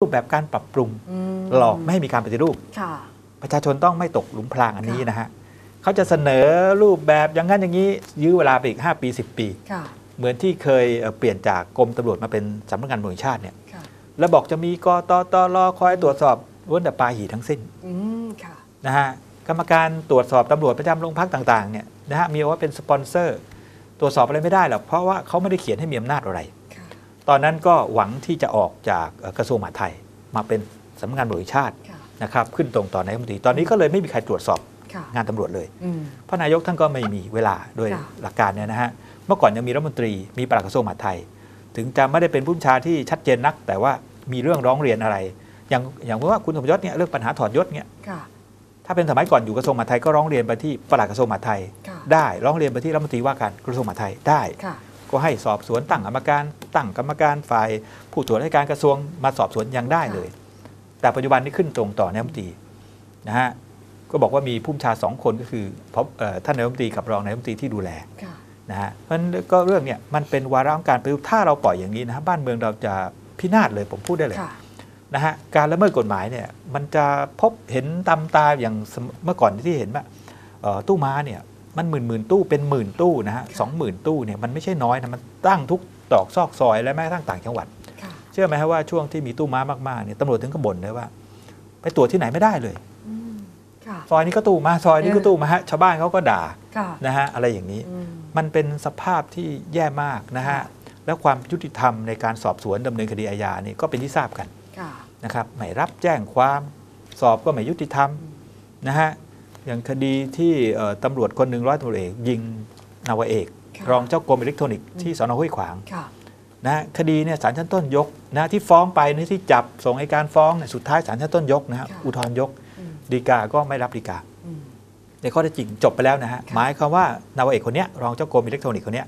รูปแบบการปรับปรุงมหลอกไม่ให้มีการปฏิรูปค่ะประชาชนต้องไม่ตกหลุมพรางอันนี้นะฮะเขาจะเสนอรูปแบบอย่างนั้นอย่างนี้ยื้อเวลาไปอีก 5 ปี 10 ปีค่ะเหมือนที่เคยเอ่อเปลี่ยนจากกรมตำรวจมาเป็นสำนักงานตำรวจแห่งชาติเนี่ยค่ะแล้วบอกจะมีกตตรคอยตรวจสอบล้วนแต่ปาหีทั้งสิ้นอืมค่ะนะฮะกรรมการตรวจสอบตำรวจประจำโรงพักต่างๆเนี่ยนะฮะมีว่าเป็นสปอนเซอร์ ตรวจสอบอะไรไม่ได้หรอกเพราะว่าเขาไม่ได้เขียนให้มีอำนาจอะไรค่ะ ตอนนั้นก็หวังที่จะออกจากเอ่อกระทรวงมหาดไทย มาเป็นสำนักงานตำรวจแห่งชาติค่ะนะครับขึ้นตรงต่อนายกรัฐมนตรีตอนนี้ก็เลยไม่มีใครตรวจสอบค่ะงานตำรวจเลยอืมเพราะนายกท่านก็ไม่มีเวลาโดยค่ะหลักการเนี่ยนะฮะเมื่อก่อนยังมีรัฐมนตรีมีปลัดกระทรวงมหาดไทย ถึงจะไม่ได้เป็นผู้บัญชาที่ชัดเจนนัก แต่ว่ามีเรื่องร้องเรียนอะไร อย่างอย่างว่าคุณสมยศเนี่ยเรื่องปัญหาถอดยศเนี่ยค่ะถ้าเป็นสมัยก่อนอยู่กระทรวงมหาดไทยก็ร้องเรียนไปที่ปลัดกระทรวงมหาดไทยค่ะได้ร้องเรียนไปที่รัฐมนตรีว่าการกระทรวงมหาดไทยได้ค่ะก็ให้สอบสวนตั้งกรรมการ ตั้งกรรมการฝ่ายผู้ตรวจราชการกระทรวงมาสอบสวนยังได้เลย แต่ปัจจุบันนี้ขึ้นตรงต่อนายกรัฐมนตรีนะฮะก็บอกว่ามีผู้บัญชาสองคนก็คือพบเอ่อท่านนายกรัฐมนตรีกับรองนายกรัฐมนตรีที่ดูแลค่ะนะฮะเพราะฉะนั้นก็เรื่องเนี่ยมันเป็นวาระของการปฏิรูปถ้าเราปล่อยอย่างนี้นะฮะบ้านเมืองเราจะพินาศเลยผมพูดได้เลยค่ะนะฮะการละเมิดกฎหมายเนี่ยมันจะพบเห็นตามตาอย่างสมเมื่อก่อนที่เห็นว่าเอ่อตู้ม้าเนี่ยมันหมื่นหมื่นตู้เป็นหมื่นตู้นะฮะสองหมื่นตู้เนี่ยมันไม่ใช่น้อยนะมันตั้งทุก ตอกซอกซอยและแม้กระทั่งต่างจังหวัดค่ะเชื่อไหมฮะว่าช่วงที่มีตู้ม้ามากๆเนี่ยตำรวจถึงก็บ่นเลยว่า ไปตรวจที่ไหนไม่ได้เลยอืมค่ะซอยนี้ก็ตู้ม้าซอยนี้ก็ตู้ม้าฮะชาวบ้านเขาก็ด่าค่ะนะฮะอะไรอย่างนี้อืมมันเป็นสภาพที่แย่มากนะฮะค่ะแล้วความยุติธรรมในการสอบสวนดำเนินคดีอาญานี่ก็เป็นที่ทราบกันค่ะนะครับไม่รับแจ้งความสอบก็ไม่ยุติธรรมนะฮะอย่างคดีที่เอ่อตำรวจคนหนึ่งร้อยตำรวจเอกยิงนาวาเอกค่ะ รองเจ้ากรมอิเล็กทรอนิกส์ที่สอนอห้วยขวางค่ะนะฮะคดีเนี่ยศาลชั้นต้นยกนะที่ฟ้องไปนี่ที่จับส่งให้การฟ้องเนี่ยสุดท้ายศาลชั้นต้นยกนะฮะค่ะอุทธรณ์ยกอืมฎีกาก็ไม่รับฎีกาอืมในข้อเท็จจริงจบไปแล้วนะฮะค่ะหมายความว่านาวาเอกคนเนี้ยรองเจ้ากรมอิเล็กทรอนิกส์คนเนี้ย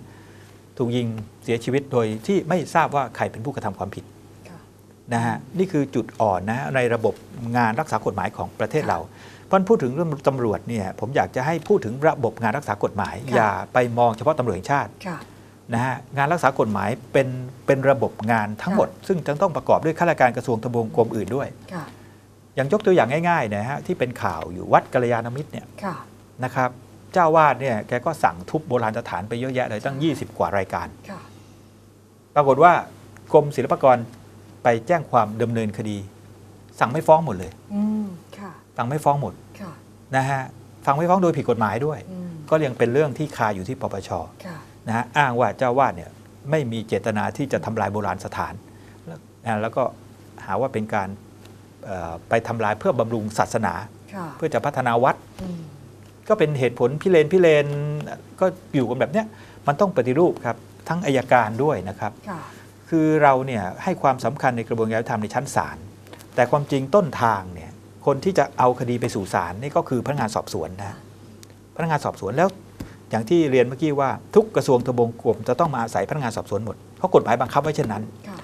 ถูกยิงเสียชีวิตโดยที่ไม่ทราบว่าใครเป็นผู้กระทำความผิดค่ะนะฮะนี่คือจุดอ่อนนะฮะในระบบงานรักษากฎหมายของประเทศค่ะเราเพราะพูดถึงเรื่องตำรวจเนี่ยผมอยากจะให้พูดถึงระบบงานรักษากฎหมายค่ะอย่าไปมองเฉพาะตำรวจแห่งชาติค่ะนะฮะงานรักษากฎหมายเป็นเป็นระบบงานทั้งหมด ซึ่งจะต้องประกอบด้วยข้าราชการกระทรวงทบวงกรมอื่นด้วยค่ะอย่างยกตัวอย่างง่ายๆนะฮะที่เป็นข่าวอยู่วัดกัลยาณมิตรเนี่ยค่ะนะครับเจ้าวาดเนี่ยแกก็สั่งทุบโบราณสถานไปเยอะแยะเลยตั้ง 20 กว่ารายการค่ะปรากฏว่ากรมศิลปากรไปแจ้งความดำเนินคดี สั่งไม่ฟ้องหมดเลย อืมค่ะสั่งไม่ฟ้องหมดค่ะนะฮะฟังไม่ฟ้องโดยผิดกฎหมายด้วยอืมก็ยังเป็นเรื่องที่คาอยู่ที่ปปชค่ะนะฮะอ้างว่าเจ้าวาดเนี่ยไม่มีเจตนาที่จะทำลายโบราณสถานแล้วนะแล้วก็หาว่าเป็นการเอ่อไปทำลายเพื่อบำรุงศาสนาค่ะเพื่อจะพัฒนาวัดอืมก็เป็นเหตุผลพิเรนพิเรนก็อยู่กันแบบเนี้ยมันต้องปฏิรูปครับ ทั้งอายการด้วยนะครับค่ะคือเราเนี่ยให้ความสำคัญในกระบวนการยุติธรรมในชั้นศาลแต่ความจริงต้นทางเนี่ย คนที่จะเอาคดีไปสู่ศาลนี่ก็คือพนักงานสอบสวนนะพนักงานสอบสวนแล้ว อย่างที่เรียนเมื่อกี้ว่าทุกกระทรวงทบวงกรมจะต้องมาอาศัยพนักงานสอบสวนหมดเพราะกฎหมายบังคับไว้เช่นนั้นค่ะ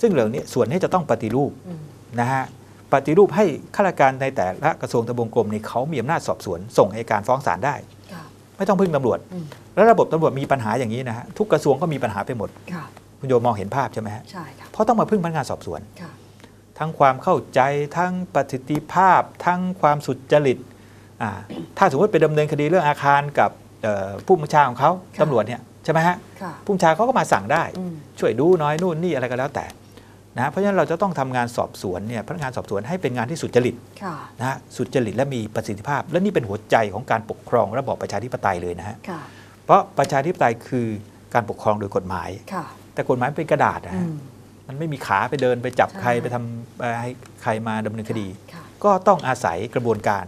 ซึ่งเหล่านี้ส่วนนี้จะต้องปฏิรูปอืมนะฮะปฏิรูปให้ข้าราชการในแต่ละกระทรวงทบวงกรมนี่เขามีอำนาจสอบสวน ส่งให้การฟ้องศาลได้ค่ะไม่ต้องพึ่งตำรวจอืมแล้วระบบตำรวจมีปัญหาอย่างนี้นะฮะทุกกระทรวงก็มีปัญหาไปหมดค่ะคุณโยมมองเห็นภาพใช่ไหมฮะใช่ค่ะเพราะต้องมาพึ่งพนักงานสอบสวนค่ะ ทั้งความเข้าใจทั้งประสิทธิภาพ ทั้งความสุจริตอ่าถ้าสมมติไปดำเนินคดีเรื่องอาคารกับเอ่อผู้บัญชาของเขาค่ะตำรวจเนี่ยใช่ไหมฮะค่ะผู้บัญชาเขาก็มาสั่งได้อืมช่วยดูน้อยนู่นนี่อะไรก็แล้วแต่นะฮะเพราะฉะนั้นเราจะต้องทำงานสอบสวนเนี่ยพนักงานสอบสวนให้เป็นงานที่สุจริตค่ะนะฮะสุจริตและมีประสิทธิภาพ และนี่เป็นหัวใจของการปกครองระบอบประชาธิปไตยเลยนะฮะค่ะเพราะประชาธิปไตยคือการปกครองโดยกฎหมายค่ะแต่กฎหมายเป็นกระดาษนะอืฮะ มมันไม่มีขาไปเดินไปจับใช่ใครไปทำเอ่อให้ใครมาดำเนินคดีค่ะก็ต้องอาศัยกระบวนการ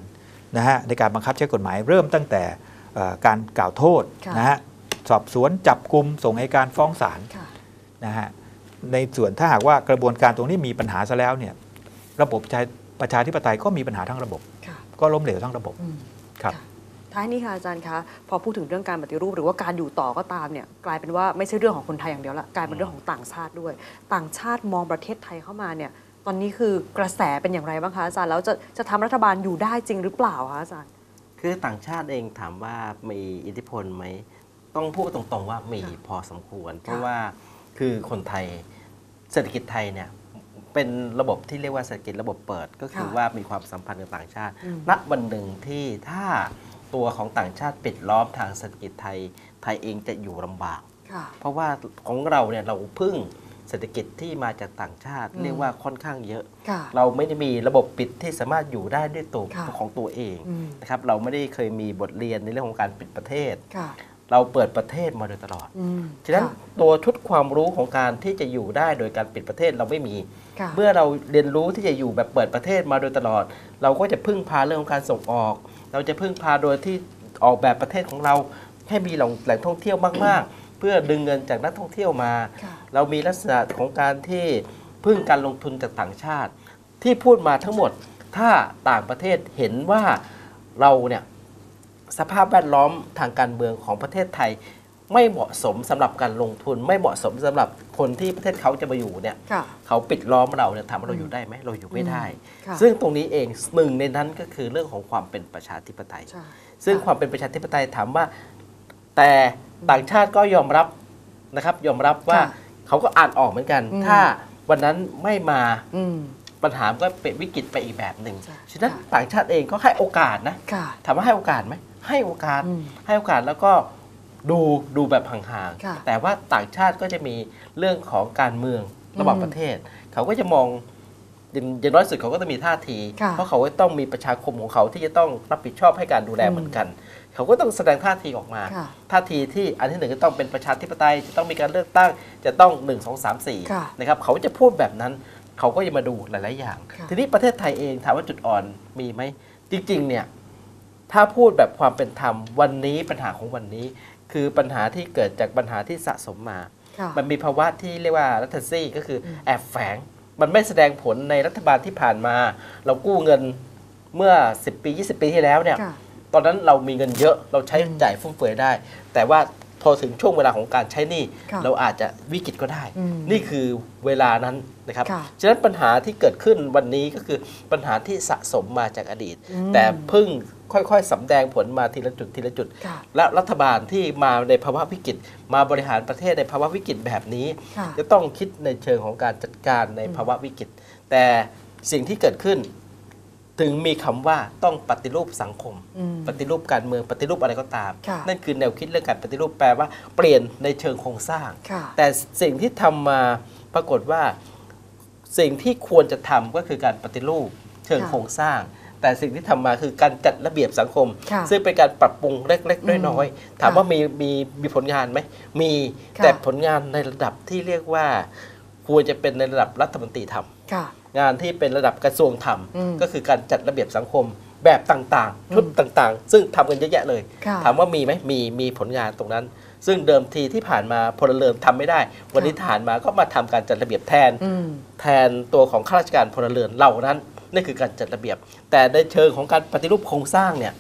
นะฮะในการบังคับใช้กฎหมายเริ่มตั้งแต่เอ่อการกล่าวโทษค่ะนะฮะสอบสวนจับกลุ่มส่งให้การฟ้องศาลค่ะนะฮะในส่วนถ้าหากว่ากระบวนการตรงนี้มีปัญหาซะแล้วเนี่ยระบบประชาประชาธิปไตยก็มีปัญหาทั้งระบบค่ะก็ล้มเหลวทั้งระบบอืมครับะ ท้ายนี้ค่ะอาจารย์คะพอพูดถึงเรื่องการปฏิรูป หรือว่าการอยู่ต่อก็ตามเนี่ยกลายเป็นว่าไม่ใช่เรื่องของคนไทยอย่างเดียวละกลายเป็นเรื่องของต่างชาติด้วย ต่างชาติมองประเทศไทยเข้ามาเนี่ยตอนนี้คือกระแสเป็นอย่างไรบ้างคะอาจารย์แล้วจะจะทำรัฐบาลอยู่ได้จริงหรือเปล่าคะอาจารย์ คือต่างชาติเองถามว่ามีอิทธิพลไหมต้องพูดตรงๆว่ามีค่ะพอสมควร เพราะว่าคือคนไทยเศรษฐกิจไทยเนี่ยเป็นระบบที่เรียกว่าเศรษฐกิจระบบเปิด ก็คือค่ะว่ามีความสัมพันธ์กับต่างชาติอืมณวันหนึ่งที่ถ้า ตัวของต่างชาติปิดล้อมทางเศรษฐกิจไทย ไทยเองจะอยู่ลำบากค่ะเพราะว่าของเราเนี่ยเราพึ่งเศรษฐกิจที่มาจากต่างชาติอืมเรียกว่าค่อนข้างเยอะค่ะเราไม่ได้มีระบบปิดที่สามารถอยู่ได้ด้วยตัวค่ะของตัวเองอืมนะครับเราไม่ได้เคยมีบทเรียนในเรื่องของการปิดประเทศค่ะ เราเปิดประเทศมาโดยตลอดอืมฉะนั้นค่ะตัวชุดความรู้ของการที่จะอยู่ได้โดยการปิดประเทศเราไม่มีค่ะเมื่อเราเรียนรู้ที่จะอยู่แบบเปิดประเทศมาโดยตลอด เราก็จะพึ่งพาเรื่องของการส่งออก เราจะพึ่งพาโดยที่ออกแบบประเทศของเราให้มีแหล่งแหล่งท่องเที่ยวมาก ๆ เพื่อดึงเงินจากนักท่องเที่ยวมาค่ะเรามีลักษณะของการที่พึ่งการลงทุนจากต่างชาติ ที่พูดมาทั้งหมดถ้าต่างประเทศเห็นว่าเราเนี่ย สภาพแวดล้อมทางการเมืองของประเทศไทย ไม่เหมาะสมสำหรับการลงทุน ไม่เหมาะสมสำหรับคนที่ประเทศเขาจะมาอยู่เนี่ยค่ะเขาปิดล้อมเราเนี่ยถามว่าเราอยู่ได้ไหมเราอยู่ไม่ได้ค่ะซึ่งตรงนี้เองหนึ่งในนั้นก็คือเรื่องของความเป็นประชาธิปไตยใช่ซึ่งความเป็นประชาธิปไตยถามว่า แต่ต่างชาติก็ยอมรับนะครับ ยอมรับว่าค่ะเขาก็อ่านออกเหมือนกันอืมถ้าวันนั้นไม่มาอืมปัญหามันก็เป็นวิกฤตไปอีกแบบหนึ่งใช่ฉะนั้นค่ะต่างชาติเองก็ให้โอกาสนะค่ะถามว่าให้โอกาสไหม ให้โอกาสอืมให้โอกาสแล้วก็ดูดูแบบห่างค่ะๆแต่ว่าต่างชาติก็จะมีเรื่องของการเมืองระหว่างอืมประเทศ เขาก็จะมองอย่างอย่างน้อยสุดเขาก็จะมีท่าทีค่ะเพราะเขาก็ต้องมีประชาคมของเขาที่จะต้องรับผิดชอบให้การดูแลอืมเหมือนกัน เขาก็ต้องแสดงท่าทีออกมาค่ะท่าทีที่อันที่หนึ่งก็ต้องเป็นประชาธิปไตย จะต้องมีการเลือกตั้ง จะต้อง 1 2 3ค่ะ4นะครับ เขาจะพูดแบบนั้น เขาก็จะมาดูหลาย ๆ อย่างค่ะทีนี้ประเทศไทยเองถามว่าจุดอ่อนมีไหม จริง ๆ เนี่ย ถ้าพูดแบบความเป็นธรรมวันนี้ปัญหาของวันนี้ คือปัญหาที่เกิดจากปัญหาที่สะสมมาค่ะมันมีภาวะที่เรียกว่ารัฐซี่ก็คืออมแอบแฝง มันไม่แสดงผลในรัฐบาลที่ผ่านมา เรากู้เงินเมื่อ 10 ปี 20 ปีที่แล้วเนี่ยค่ะตอนนั้นเรามีเงินเยอะเราใช้อืมจ่ายฟุ่มเฟือยได้ แต่ว่าพอถึงช่วงเวลาของการใช้หนี้ค่ะเราอาจจะวิกฤตก็ได้อืมนี่คือเวลานั้นนะครับค่ะฉะนั้นปัญหาที่เกิดขึ้นวันนี้ก็คือปัญหาที่สะสมมาจากอดีตอืมแต่เพิ่ง ค่อยๆสำแดงผลมาทีละจุดทีละจุดค่ะและรัฐบาลที่มาในภาวะวิกฤต มาบริหารประเทศในภาวะวิกฤตแบบนี้ค่ะจะต้องคิดในเชิงของการจัดการในภาวะวิกฤต แต่สิ่งที่เกิดขึ้น ถึงมีคำว่าต้องปฏิรูปสังคมอืมปฏิรูปการเมืองปฏิรูปอะไรก็ตามค่ะนั่นคือแนวคิดเรื่องการปฏิรูปแปลว่า เปลี่ยนในเชิงโครงสร้างค่ะแต่สิ่งที่ทำมาปรากฏว่าสิ่งที่ควรจะทำก็คือการปฏิรูปเชิงค่ะโครงสร้าง แต่สิ่งที่ทำมาคือการจัดระเบียบสังคมค่ะซึ่งเป็นการปรับปรุงเล็กอืมๆน้อยๆถามค่ะว่ามีมีมีผลงานไหมมีค่ะแต่ผลงานในระดับที่เรียกว่า ควรจะเป็นในระดับรัฐมนตรีทำค่ะงานที่เป็นระดับกระทรวงทอืมำก็คือการจัดระเบียบสังคมแบบต่างๆชุดต่างๆ ซึ่งทำกันเยอะแยะเลยค่ะถามว่ามีไหมมีมีผลงานตรงนั้น ซึ่งเดิมทีที่ผ่านมาพลเรือนทำไม่ได้ วันนี้ค่ะทหารมาก็มาทำการจัดระเบียบแทนอืมแทนตัวของข้าราชการพลเรือนเหล่านั้น นั่นคือการจัดระเบียบ แต่ในเชิงของการปฏิรูปโครงสร้างเนี่ย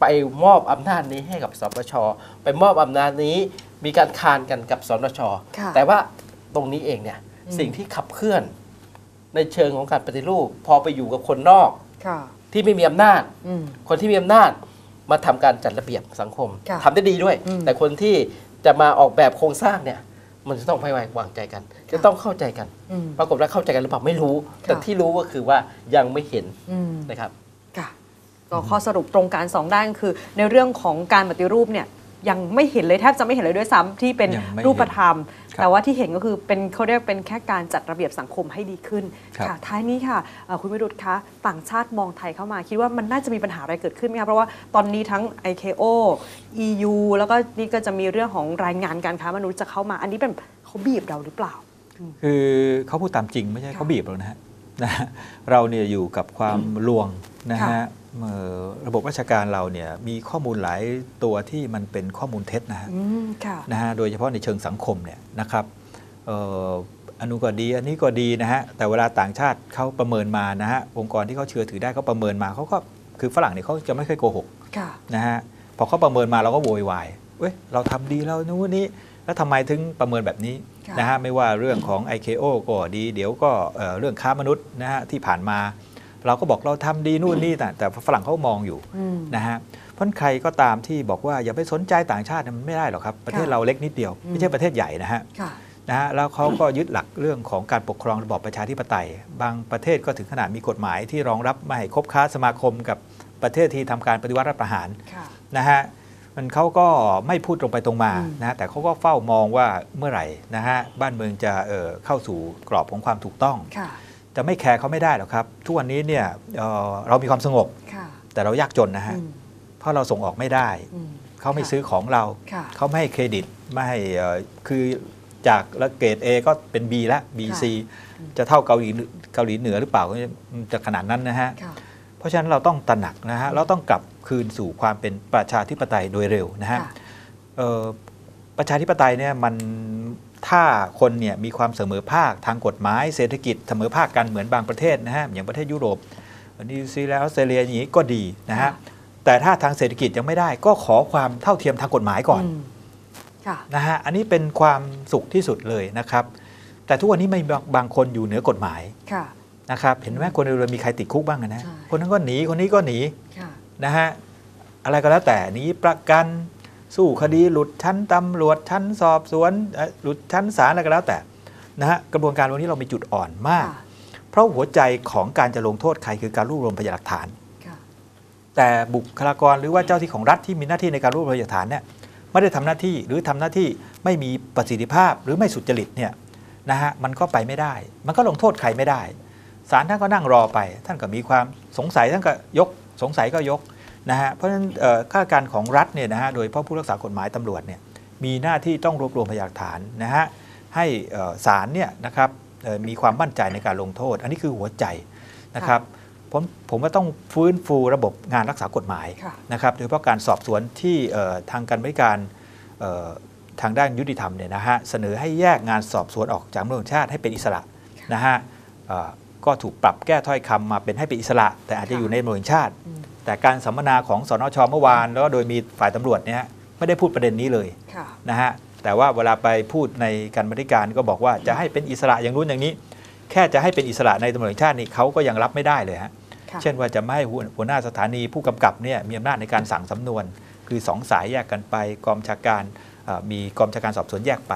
ไปมอบอำนาจนี้ให้กับสปชไปมอบอำนาจนี้มีการคานกันกับสนชค่ะแต่ว่าตรงนี้เองเนี่ยอืมสิ่งที่ขับเคลื่อน ในเชิงของการปฏิรูป พอไปอยู่กับคนนอกค่ะที่ไม่มีอำนาจอืมคนที่มีอำนาจมาทำการจัดระเบียบสังคมค่ะทำได้ดีด้วยอืมแต่คนที่จะมาออกแบบโครงสร้างเนี่ย มันจะต้องไว้วางใจกัน จะต้องเข้าใจกัน อืม ปรากฏว่าเข้าใจกันหรือเปล่าไม่รู้ ค่ะ แต่ที่รู้ก็คือว่ายังไม่เห็นอืม นะครับ ค่ะก็ข้อสรุปตรงการสองด้านคือ ในเรื่องของการปฏิรูปเนี่ย ยังไม่เห็นเลยแทบจะไม่เห็นเลยด้วยซ้ำที่เป็นยังไม่เห็นรูปธรรม ครับแต่ว่าที่เห็นก็คือเป็นเขาเรียกเป็นแค่การจัดระเบียบสังคมให้ดีขึ้นครับ ค่ะท้ายนี้ค่ะเอ่อคุณวิรุธคะต่างชาติมองไทยเข้ามา คิดว่ามันน่าจะมีปัญหาอะไรเกิดขึ้นไหมคะเพราะว่าตอนนี้ทั้ง IKO EU แล้วก็นี่ก็จะมีเรื่องของรายงานการค้ามนุษย์จะเข้ามา อันนี้เป็นเขาบีบเราหรือเปล่า คือเขาพูดตามจริงไม่ใช่ค่ะเขาบีบเรานะฮะนะฮะเราเนี่ยอยู่กับความลวงนะค่ะฮะเอ่อ ระบบราชการเราเนี่ยมีข้อมูลหลายตัวที่มันเป็นข้อมูลเท็จนะฮะอืมค่ะนะฮะโดยเฉพาะในเชิงสังคมเนี่ยนะครับเอ่ออันนู้นก็ดีอันนี้ก็ดีนะฮะแต่เวลาต่างชาติเขาประเมินมานะฮะองค์กรที่เขาเชื่อถือได้เขาประเมินมาเขาก็คือฝรั่งเนี่ยเขาจะไม่เคยโกหกค่ะนะฮะพอเขาประเมินมาเราก็โวยวายเว้ยเราทำดีแล้วนู้นนี้แล้วทำไมถึงประเมินแบบนี้ค่ะนะฮะไม่ว่าเรื่องของ IKO ก็ดี เดี๋ยวก็เอ่อเรื่องค้ามนุษย์นะฮะที่ผ่านมา เราก็บอกเราทำดีนู่นนี่แต่แต่ฝรั่งเขามองอยู่อืมนะฮะเพราะฉะนั้นใครก็ตามที่บอกว่าอย่าไปสนใจต่างชาติเนี่ยมันไม่ได้หรอกครับ ประเทศค่ะเราเล็กนิดเดียวอืมไม่ใช่ประเทศใหญ่นะฮะค่ะนะฮะแล้วเขาก็ยึดหลักเรื่องของการปกครองระบอบประชาธิปไตย บางประเทศก็ถึงขนาดมีกฎหมายที่รองรับไม่ให้คบค้าสมาคมกับประเทศที่ทำการปฏิวัติรัฐประหารค่ะนะฮะมันเขาก็ไม่พูดตรงไปตรงมาอืมนะฮะแต่เขาก็เฝ้ามองว่าเมื่อไหร่นะฮะบ้านเมืองจะเอ่อเข้าสู่กรอบของความถูกต้องค่ะ จะไม่แคร์เขาไม่ได้หรอกครับ ทุกวันนี้เนี่ยเอ่อเรามีความสงบ ค่ะแต่เรายากจนนะฮะ อืมเพราะเราส่งออกไม่ได้ อืม เขาไม่ค่ะซื้อของเรา ค่ะ เขาไม่ให้เครดิต ไม่ให้เอ่อคือจากละเกรด A ก็เป็น B ละ B C อืมจะเท่าเกาหลีเกาหลีเหนือหรือเปล่าก็จะขนาดนั้นนะฮะ ค่ะ เพราะฉะนั้นเราต้องตระหนักนะฮะ เราต้องกลับคืนสู่ความเป็นประชาธิปไตยโดยเร็วนะฮะค่ะ เอ่อประชาธิปไตยเนี่ยมัน ถ้าคนเนี่ยมีความเสมอภาคทางกฎหมายเศรษฐกิจเสมอภาคกันเหมือนบางประเทศนะฮะอย่างประเทศยุโรปนิวซีแลนด์ออสเตรเลียอย่างนี้ก็ดีนะฮะค่ะแต่ถ้าทางเศรษฐกิจยังไม่ได้ ก็ขอความเท่าเทียมทางกฎหมายก่อนมค่ะนะฮะอันนี้เป็นความสุขที่สุดเลยนะครับ แต่ทุกวันนี้ไม่บางบางคนอยู่เหนือกฎหมายค่ะนะครับเห็นไหมคนเรามีใครติดคุกบ้างอะนะใช่คนนั้นก็หนีคนนี้ก็หนีค่ะนะฮะอะไรก็แล้วแต่หนี้ประกัน สู้คดีหลุดชั้นตำรวจชั้นสอบสวนเอ่อหลุดชั้นศาลอะไรก็แล้วแต่นะฮะกระบวนการวันนี้เรามีจุดอ่อนมากค่ะเพราะหัวใจของการจะลงโทษใครคือการรวบรวมพยานหลักฐานค่ะแต่บุคลากรหรือว่าเจ้าที่ของรัฐที่มีหน้าที่ในการรวบรวมพยานหลักฐานเนี่ยไม่ได้ทำหน้าที่หรือทำหน้าที่ไม่มีประสิทธิภาพหรือไม่สุจริตเนี่ยนะฮะมันก็ไปไม่ได้ มันก็ลงโทษใครไม่ได้ศาลท่านก็นั่งรอไป ท่านก็มีความสงสัยท่านก็ยก สงสัยก็ยก นะฮะเพราะฉะนั้นเอ่อข้าราชการของรัฐเนี่ยนะฮะโดยเฉพาะผู้รักษากฎหมายตำรวจเนี่ยมีหน้าที่ต้องรวบรวมพยานหลักฐานนะฮะให้เอ่อศาลเนี่ยนะครับเอ่อมีความมั่นใจในการลงโทษ อันนี้คือหัวใจนะครับผมผมว่าต้องฟื้นฟูระบบงานรักษากฎหมายค่ะนะครับโดยเฉพาะการสอบสวนที่เอ่อทางการบริการเอ่อทางด้านยุติธรรมเนี่ยนะฮะเสนอให้แยกงานสอบสวนออกจากตำรวจแห่งชาติให้เป็นอิสระนะฮะเอ่อก็ถูกปรับแก้ถ้อยคำมาเป็นให้เป็นอิสระ แต่อาจจะอยู่ในตำรวจแห่งชาติอืม แต่การสัมมนาของสนชเมื่อวานแล้วก็โดยมีฝ่ายตำรวจเนี่ยฮะไม่ได้พูดประเด็นนี้เลยค่ะนะฮะแต่ว่าเวลาไปพูดในการบริการก็บอกว่าจะให้เป็นอิสระอย่างนู้นอย่างนี้ แค่จะให้เป็นอิสระในตำรวจแห่งชาตินี่เขาก็ยังรับไม่ได้เลยฮะค่ะเช่นว่าจะไม่ให้หัวหัวหน้าสถานีผู้กำกับเนี่ยมีอำนาจในการสั่งสำนวน คือสองสายแยกกันไปกองบัญชาการเอ่อมีกองบัญชาการสอบสวนแยกไป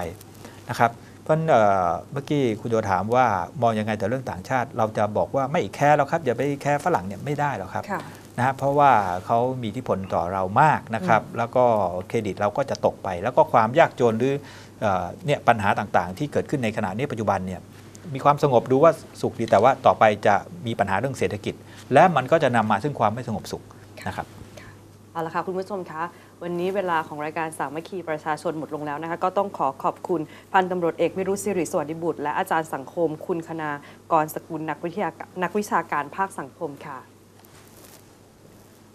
นะครับเพราะฉะนั้นเอ่อเมื่อกี้คุณโยถามว่ามองยังไงแต่เรื่องต่างชาติ เราจะบอกว่าไม่แคร์หรอกครับอย่าไปแคร์ฝรั่งเนี่ยไม่ได้หรอกครับค่ะ นะฮะเพราะว่าเขามีอิทธิพลต่อเรามากนะครับ แล้วก็เครดิตเราก็จะตกไป แล้วก็ความยากจนหรือเอ่อเนี่ยปัญหาต่างๆ ที่เกิดขึ้นในขณะนี้ปัจจุบันเนี่ยมีความสงบดูว่าสุขดีแต่ว่าต่อไปจะมีปัญหาเรื่องเศรษฐกิจ และมันก็จะนำมาซึ่งความไม่สงบสุขนะครับเอาละค่ะคุณผู้ชมคะวันนี้เวลาของรายการสามัคคีประชาชนหมดลงแล้วนะคะ ก็ต้องขอขอบคุณพันตำรวจเอกวิรุษศิริสวัสดิบุตร และอาจารย์สังคม คุณคณากรสกุลนักวิทยานักวิชาการภาคสังคมค่ะ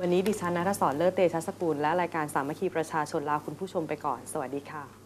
วันนี้ดิฉันนัทศรเลิศเตชะสกุลและรายการสามัคคีประชาชนลาคุณผู้ชมไปก่อน สวัสดีค่ะ